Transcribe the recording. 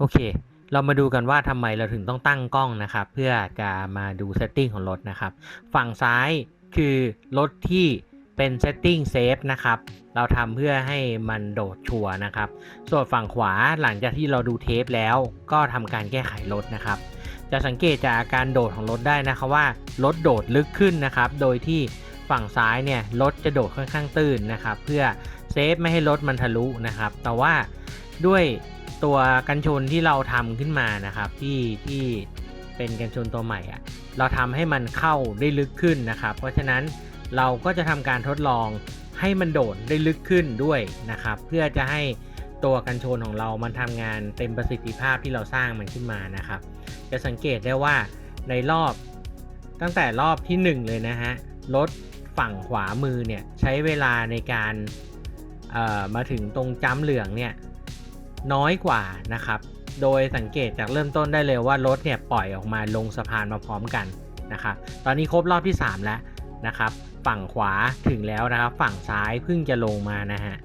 โอเค เรามาดูกันว่าทำไมเราถึงต้องตั้งกล้องนะครับ เพื่อจะมาดูเซตติ้งของรถนะครับ ฝั่งซ้ายคือรถที่เป็นเซตติ้งเซฟนะครับ เราทำเพื่อให้มันโดดชัวนะครับ ส่วนฝั่งขวาหลังจากที่เราดูเทปแล้วก็ทำการแก้ไขรถนะครับ จะสังเกตจากอาการโดดของรถได้นะครับว่ารถโดดลึกขึ้นนะครับ โดยที่ฝั่งซ้ายเนี่ยรถจะโดดค่อนข้างตื้นนะครับ เพื่อเซฟไม่ให้รถมันทะลุนะครับ แต่ว่าด้วย ตัวกันชนที่เราทำขึ้นมานะครับที่ที่เป็นกันชนตัวใหม่อะเราทำให้มันเข้าได้ลึกขึ้นนะครับ เพราะฉะนั้นเราก็จะทำการทดลองให้มันโดดได้ลึกขึ้นด้วยนะครับ เพื่อจะให้ตัวกันชนของเรามันทำงานเต็มประสิทธิภาพที่เราสร้างมันขึ้นมานะครับ จะสังเกตได้ว่าในรอบตั้งแต่รอบที่ 1 เลยนะฮะรถฝั่งขวามือเนี่ยใช้เวลาในการเอ่อมาถึงตรงจ้ำเหลืองเนี่ย น้อยกว่านะครับ โดยสังเกตจากเริ่มต้นได้เลยว่ารถเนี่ยปล่อยออกมาลงสะพานมาพร้อมกันนะครับ ตอนนี้ครบรอบที่ 3 แล้วนะครับ ฝั่งขวาถึงแล้วนะครับ ฝั่งซ้ายเพิ่งจะลงมานะฮะ